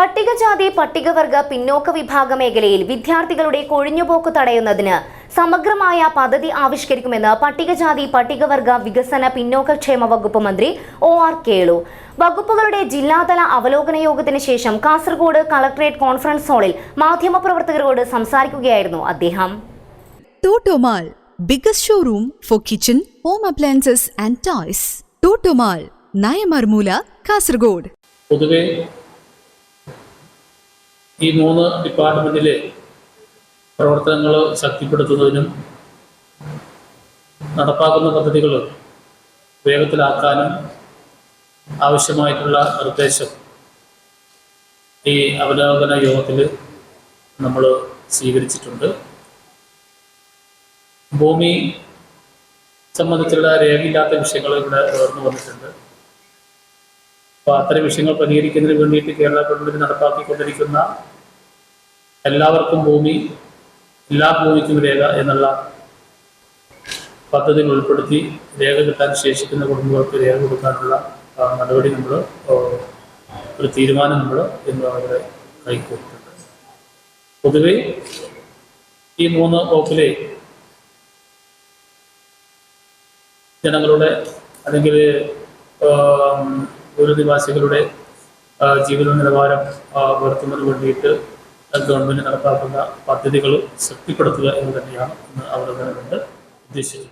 പട്ടികജാതി പട്ടികവർഗ പിന്നോക്ക വിഭാഗ മേഖലയിൽ വിദ്യാർത്ഥികളുടെ കൊഴിഞ്ഞുപോക്ക് തടയുന്നതിന് സമഗ്രമായ പദ്ധതി ആവിഷ്കരിക്കുമെന്ന് പട്ടികജാതി പട്ടികവർഗ വികസന പിന്നോക്കക്ഷേമ വകുപ്പ് മന്ത്രി ഒ ആർ കേളു. വകുപ്പുകളുടെ ജില്ലാതല അവലോകന യോഗത്തിന് ശേഷം കാസർഗോഡ് കളക്ടറേറ്റ് കോൺഫറൻസ് ഹാളിൽ മാധ്യമപ്രവർത്തകരോട് സംസാരിക്കുകയായിരുന്നു അദ്ദേഹം. Totomall biggest showroom for kitchen home appliances and toys. Totomall Nayamarmoola Kasaragod. പൊതുവെ ഈ മൂന്ന് ഡിപ്പാർട്ട്മെന്റിലെ പ്രവർത്തനങ്ങൾ ശക്തിപ്പെടുത്തുന്നതിനും നടപ്പാക്കുന്ന പദ്ധതികൾ വേഗത്തിലാക്കാനും ആവശ്യമായിട്ടുള്ള നിർദ്ദേശം ഈ അവലോകന യോഗത്തിൽ നമ്മൾ സ്വീകരിച്ചിട്ടുണ്ട്. ഭൂമി സംബന്ധിച്ചുള്ള രേഖയില്ലാത്ത വിഷയങ്ങൾ ഇവിടെ ഉയർന്നു വന്നിട്ടുണ്ട്. അപ്പോൾ അത്തരം വിഷയങ്ങൾ പരിഹരിക്കുന്നതിന് വേണ്ടിയിട്ട് കേരള ഗവൺമെന്റ് നടപ്പാക്കിക്കൊണ്ടിരിക്കുന്ന എല്ലാവർക്കും ഭൂമി എല്ലാ ഭൂമിക്കും രേഖ എന്നുള്ള പദ്ധതികൾ ഉൾപ്പെടുത്തി രേഖ കിട്ടാൻ ശേഷിക്കുന്ന കുടുംബങ്ങൾക്ക് രേഖ കൊടുക്കാനുള്ള നടപടി നമ്മൾ ഒരു തീരുമാനം നമ്മൾ ഇന്ന് അവരെ കൈക്കൊടുത്തിട്ടുണ്ട് പൊതുവെ ഈ മൂന്ന് വകുപ്പിലെ ജനങ്ങളുടെ അല്ലെങ്കിൽ ദൂരനിവാസികളുടെ ജീവിത നിലവാരം വരുത്തുന്നതിന് വേണ്ടിയിട്ട് ഗവൺമെന്റ് നടപ്പാക്കുന്ന പദ്ധതികൾ ശക്തിപ്പെടുത്തുക എന്ന് തന്നെയാണ് ഇന്ന് അവലോകനം കൊണ്ട് ഉദ്ദേശിച്ചത്